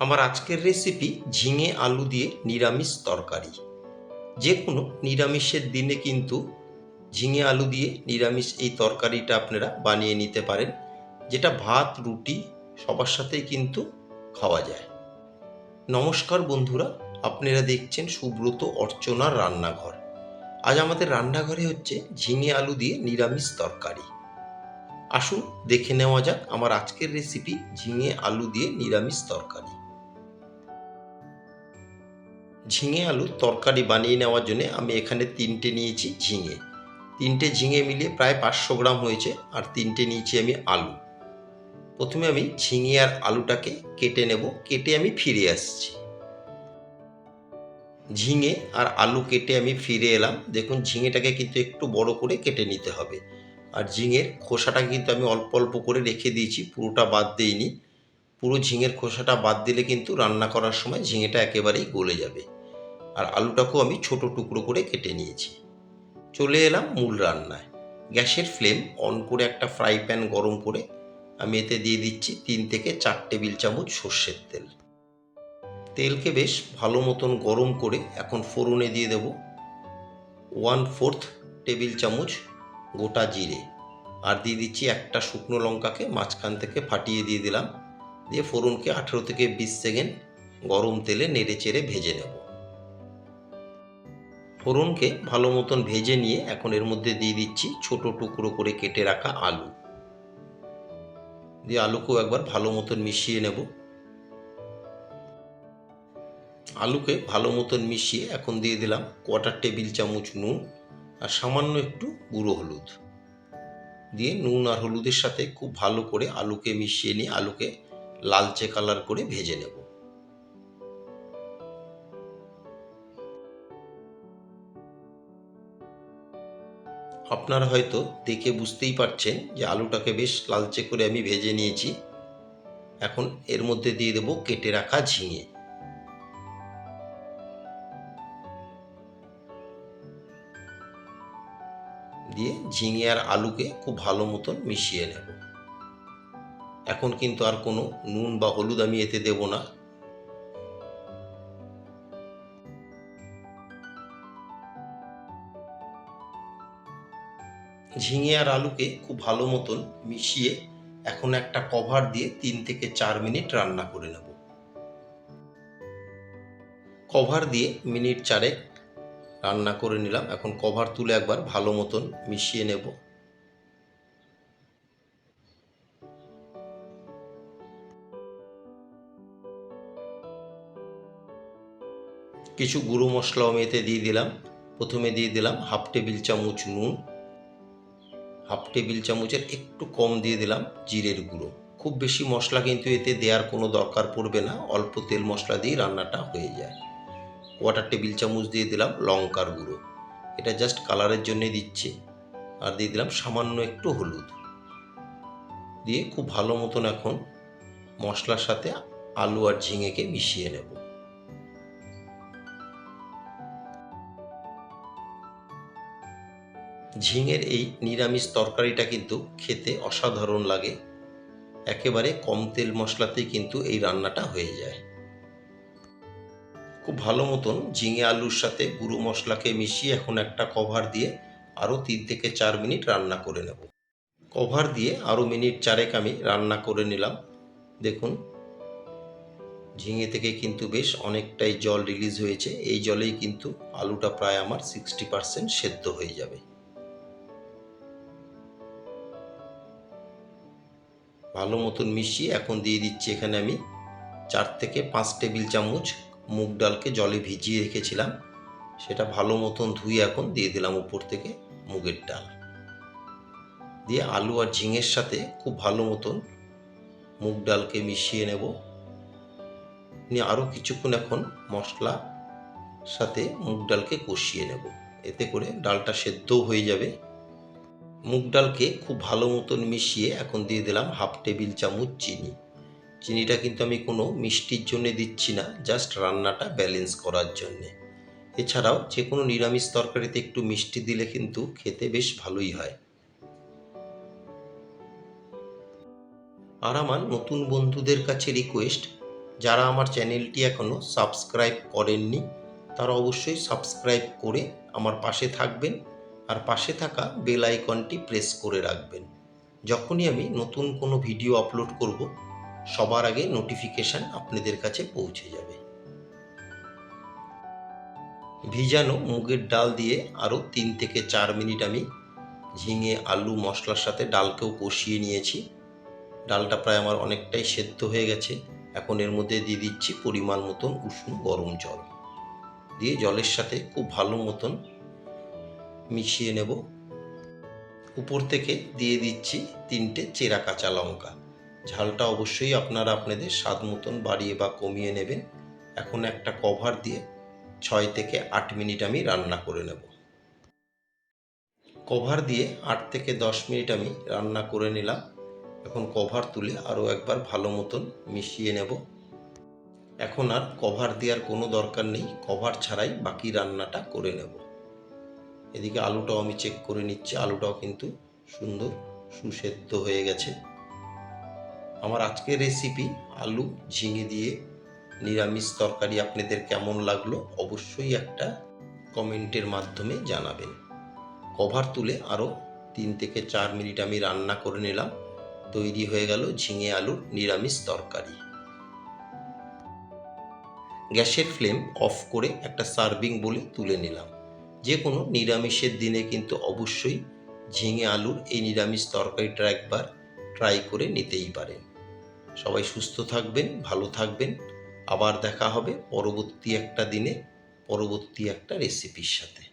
আমার আজকের রেসিপি ঝিঙে আলু দিয়ে নিরামিষ তরকারি। যে কোনো নিরামিষের দিনে কিন্তু ঝিঙে আলু দিয়ে নিরামিষ এই তরকারিটা আপনারা বানিয়ে নিতে পারেন, যেটা ভাত, রুটি সবার সাথেই কিন্তু খাওয়া যায়। নমস্কার বন্ধুরা, আপনারা দেখছেন সুব্রত অর্চনার রান্নাঘর। আজ আমাদের রান্নাঘরে হচ্ছে ঝিঙে আলু দিয়ে নিরামিষ তরকারি। আসুন দেখে নেওয়া যাক আমার আজকের রেসিপি ঝিঙে আলু দিয়ে নিরামিষ তরকারি। ঝিঙে আলুর তরকারি বানিয়ে নেওয়ার জন্য আমি এখানে তিনটে নিয়েছি ঝিঙে। তিনটে ঝিঙে মিলিয়ে প্রায় পাঁচশো গ্রাম হয়েছে আর তিনটে নিয়েছি আমি আলু। প্রথমে আমি ঝিঙে আর আলুটাকে কেটে নেব, কেটে আমি ফিরে আসছি। ঝিঙে আর আলু কেটে আমি ফিরে এলাম। দেখুন, ঝিঙেটাকে কিন্তু একটু বড় করে কেটে নিতে হবে। আর ঝিঙের খোসাটা কিন্তু আমি অল্প অল্প করে রেখে দিয়েছি, পুরোটা বাদ দিইনি। পুরো ঝিঙের খোসাটা বাদ দিলে কিন্তু রান্না করার সময় ঝিঙেটা একেবারেই গলে যাবে। আর আলুটাকেও আমি ছোট টুকরো করে কেটে নিয়েছি। চলে এলাম মূল রান্নায়। গ্যাসের ফ্লেম অন করে একটা ফ্রাই প্যান গরম করে আমি এতে দিয়ে দিচ্ছি তিন থেকে চার টেবিল চামচ সর্ষের তেল। তেলকে বেশ ভালো মতন গরম করে এখন ফোড়নে দিয়ে দেব ওয়ান ফোর্থ টেবিল চামচ গোটা জিরে। আর দিয়ে দিচ্ছি একটা শুকনো লঙ্কাকে মাঝখান থেকে ফাটিয়ে দিয়ে দিলাম। দিয়ে ফোড়নকে আঠেরো থেকে বিশ সেকেন্ড গরম তেলে নেড়ে চেড়ে ভেজে নেব। ফোড়নকে ভালো মতন ভেজে নিয়ে এখন এর মধ্যে দিয়ে দিচ্ছি ছোট টুকরো করে কেটে রাখা আলু। দিয়ে আলুকেও একবার ভালো মতন মিশিয়ে নেব। আলুকে ভালো মতন মিশিয়ে এখন দিয়ে দিলাম কোয়ার্টার টেবিল চামচ নুন আর সামান্য একটু গুঁড়ো হলুদ। দিয়ে নুন আর হলুদের সাথে খুব ভালো করে আলুকে মিশিয়ে নিয়ে আলুকে লালচে কালার করে ভেজে নেব। আপনারা হয়তো দেখে বুঝতেই পারছেন যে আলুটাকে বেশ লালচে করে আমি ভেজে নিয়েছি। এখন এর মধ্যে দিয়ে দেবো কেটে রাখা ঝিঙে। দিয়ে ঝিঙে আর আলুকে খুব ভালো মতন মিশিয়ে নেব। এখন কিন্তু আর কোনো নুন বা হলুদ আমি এতে দেব না। ঝিঙে আর আলুকে খুব ভালো মতন মিশিয়ে এখন একটা কভার দিয়ে তিন থেকে চার মিনিট রান্না করে নেব। কভার দিয়ে মিনিট চারেক রান্না করে নিলাম। এখন কভার তুলে একবার ভালো মতন মিশিয়ে নেব। কিছু গুঁড়ো মশলাও মেতে দিয়ে দিলাম। প্রথমে দিয়ে দিলাম হাফ টেবিল চামচ নুন। টেবিল চামচের একটু কম দিয়ে দিলাম জিরের গুঁড়ো। খুব বেশি মশলা কিন্তু এতে দেওয়ার কোনো দরকার পড়বে না, অল্প তেল মশলা দিয়ে রান্নাটা হয়ে যায়। কোয়াটার টেবিল চামচ দিয়ে দিলাম লঙ্কার গুঁড়ো। এটা জাস্ট কালারের জন্যে দিচ্ছে। আর দিয়ে দিলাম সামান্য একটু হলুদ। দিয়ে খুব ভালো মতন এখন মশলার সাথে আলু আর ঝিঙেকে মিশিয়ে নেব। ঝিঙের এই নিরামিষ তরকারিটা কিন্তু খেতে অসাধারণ লাগে। একেবারে কম তেল মশলাতেই কিন্তু এই রান্নাটা হয়ে যায়। খুব ভালো মতন ঝিঙে আলুর সাথে গুঁড়ো মশলাকে মিশিয়ে এখন একটা কভার দিয়ে আরও তিন থেকে চার মিনিট রান্না করে নেব। কভার দিয়ে আরও মিনিট চারেক আমি রান্না করে নিলাম। দেখুন, ঝিঙে থেকে কিন্তু বেশ অনেকটাই জল রিলিজ হয়েছে। এই জলেই কিন্তু আলুটা প্রায় আমার সিক্সটি পারসেন্ট সেদ্ধ হয়ে যাবে। ভালো মতন মিশিয়ে এখন দিয়ে দিচ্ছি এখানে আমি চার থেকে পাঁচ টেবিল চামচ মুগ ডালকে জলে ভিজিয়ে রেখেছিলাম। সেটা ভালো মতন ধুয়ে এখন দিয়ে দিলাম উপর থেকে মুগের ডাল। দিয়ে আলু আর ঝিঙের সাথে খুব ভালো মতন মুগ ডালকে মিশিয়ে নেব। নিয়ে আরও কিছুক্ষণ এখন মশলা সাথে মুগ ডালকে কষিয়ে নেব। এতে করে ডালটা সেদ্ধও হয়ে যাবে। মুগ ডালকে খুব ভালো মতন মিশিয়ে এখন দিয়ে দিলাম হাফ টেবিল চামচ চিনি। চিনিটা কিন্তু আমি কোনো মিষ্টির জন্য দিচ্ছি না, জাস্ট রান্নাটা ব্যালেন্স করার জন্যে। এছাড়াও যে কোনো নিরামিষ তরকারিতে একটু মিষ্টি দিলে কিন্তু খেতে বেশ ভালোই হয়। আর আমার নতুন বন্ধুদের কাছে রিকোয়েস্ট, যারা আমার চ্যানেলটি এখনও সাবস্ক্রাইব করেননি, তারা অবশ্যই সাবস্ক্রাইব করে আমার পাশে থাকবেন। আর পাশে থাকা বেল আইকনটি প্রেস করে রাখবেন। যখনই আমি নতুন কোনো ভিডিও আপলোড করব, সবার আগে নোটিফিকেশান আপনাদের কাছে পৌঁছে যাবে। ভিজানো মুগের ডাল দিয়ে আরও তিন থেকে চার মিনিট আমি ঝিঙে, আলু, মশলার সাথে ডালকেও কষিয়ে নিয়েছি। ডালটা প্রায় আমার অনেকটাই সেদ্ধ হয়ে গেছে। এখন এর মধ্যে দিয়ে দিচ্ছি পরিমাণ মতন উষ্ণ গরম জল। দিয়ে জলের সাথে খুব ভালো মতন মিশিয়ে নেব। উপর থেকে দিয়ে দিচ্ছি তিনটে চেরা কাঁচা লঙ্কা। ঝালটা অবশ্যই আপনারা আপনাদের স্বাদ মতন বাড়িয়ে বা কমিয়ে নেবেন। এখন একটা কভার দিয়ে ছয় থেকে আট মিনিট আমি রান্না করে নেব। কভার দিয়ে আট থেকে দশ মিনিট আমি রান্না করে নিলাম। এখন কভার তুলে আরও একবার ভালো মতন মিশিয়ে নেব। এখন আর কভার দেওয়ার কোনো দরকার নেই। কভার ছাড়াই বাকি রান্নাটা করে নেব। এদিকে আলুটাও আমি চেক করে নিচ্ছি, আলুটাও কিন্তু সুন্দর সুসেদ্ধ হয়ে গেছে। আমার আজকের রেসিপি আলু ঝিঙে দিয়ে নিরামিষ তরকারি আপনাদের কেমন লাগল অবশ্যই একটা কমেন্টের মাধ্যমে জানাবেন। কভার তুলে আরও তিন থেকে চার মিনিট আমি রান্না করে নিলাম। তৈরি হয়ে গেল ঝিঙে আলুর নিরামিষ তরকারি। গ্যাসের ফ্লেম অফ করে একটা সার্ভিং বলে তুলে নিলাম। যে কোনো নিরামিষের দিনে কিন্তু অবশ্যই ঝিঙে আলুর এই নিরামিষ তরকারিটা একবার ট্রাই করে নিতেই পারেন। সবাই সুস্থ থাকবেন, ভালো থাকবেন। আবার দেখা হবে পরবর্তী একটা দিনে, পরবর্তী একটা রেসিপির সাথে।